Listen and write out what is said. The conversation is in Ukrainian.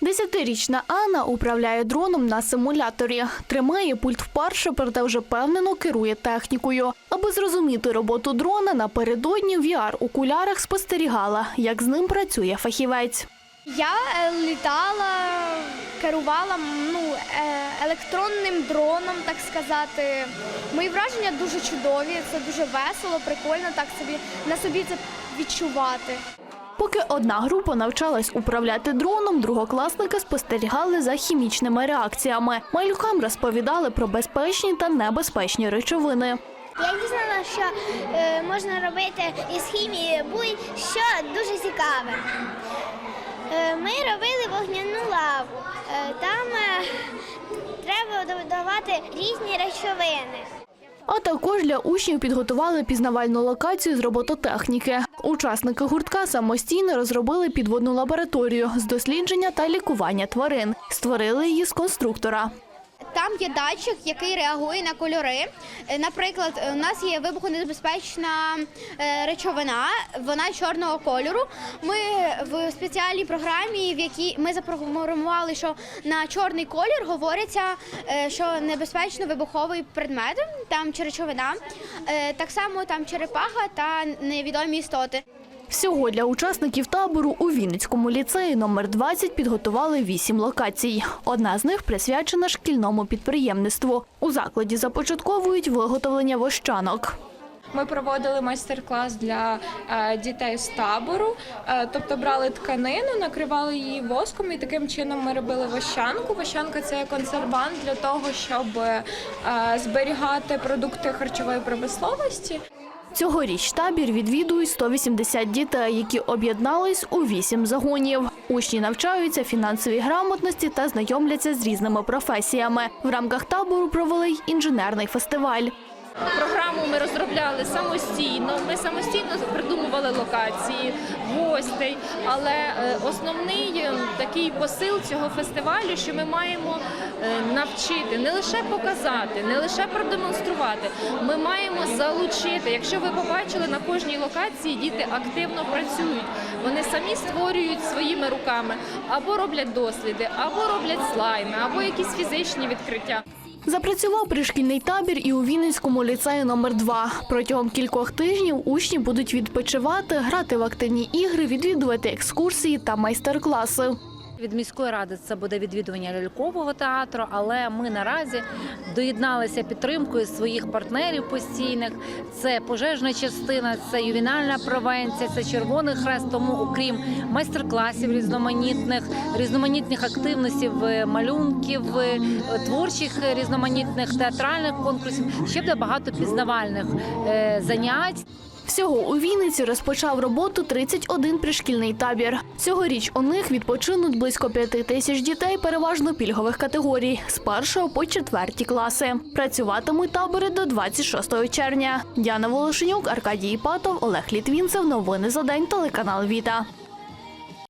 Десятирічна Анна управляє дроном на симуляторі. Тримає пульт вперше, проте вже впевнено керує технікою. Аби зрозуміти роботу дрона, напередодні в VR-окулярах спостерігала, як з ним працює фахівець. Я е, літала, керувала ну, е, електронним дроном, так сказати. Мої враження дуже чудові, це дуже весело, прикольно так собі на собі це відчувати. Поки одна група навчалась управляти дроном, другокласники спостерігали за хімічними реакціями. Малюкам розповідали про безпечні та небезпечні речовини. Я дізнала, що е, можна робити із хімії будь-що дуже цікаве. Е, ми робили вогняну лаву. Е, там е, треба додавати різні речовини. А також для учнів підготували пізнавальну локацію з робототехніки. Учасники гуртка самостійно розробили підводну лабораторію з дослідження та лікування тварин. Створили її з конструктора. Там є датчик, який реагує на кольори. Е, Наприклад, у нас є вибухонебезпечна е, речовина, вона чорного кольору. Ми в спеціальній програмі, в якій ми запрограмували, що на чорний колір говориться, е, що небезпечно вибуховий предмет там чи речовина. Е, Так само там черепаха та невідомі істоти. Всього для учасників табору у Вінницькому ліцеї номер 20 підготували вісім локацій. Одна з них присвячена шкільному підприємництву. У закладі започатковують виготовлення вощанок. Ми проводили майстер-клас для е, дітей з табору, Е, тобто брали тканину, накривали її воском, і таким чином ми робили вощанку. Вощанка це консервант для того, щоб е, зберігати продукти харчової промисловості. Цьогоріч табір відвідують 180 дітей, які об'єднались у вісім загонів. Учні навчаються фінансовій грамотності та знайомляться з різними професіями. В рамках табору провели й інженерний фестиваль. Програму ми розробляли самостійно. Ми самостійно придумували локації, гостей. Але е, основний е, такий посил цього фестивалю, що ми маємо е, навчити, не лише показати, не лише продемонструвати. Ми маємо залучити. Якщо ви побачили на кожній локації, діти активно працюють. Вони самі створюють своїми руками або роблять досліди, або роблять слайми, або якісь фізичні відкриття. Запрацював пришкільний табір і у Вінницькому ліцеї номер 2 Протягом кількох тижнів учні будуть відпочивати, грати в активні ігри, відвідувати екскурсії та майстер-класи. Від міської ради це буде відвідування лялькового театру, але ми наразі доєдналися підтримкою своїх партнерів постійних. Це пожежна частина, це ювінальна превенція, це Червоний Хрест. Тому, окрім майстер-класів різноманітних, різноманітних активностей, малюнків, е, творчих різноманітних театральних конкурсів, ще буде багато пізнавальних е, занять. Всього у Вінниці розпочав роботу 31 пришкільний табір. Цьогоріч у них відпочинуть близько п'яти тисяч дітей, переважно пільгових категорій, з першого по четверті класи. Працюватимуть табори до 26 червня. Діана Волошенюк, Аркадій Патов, Олег Літвінцев. Новини за день. Телеканал Віта.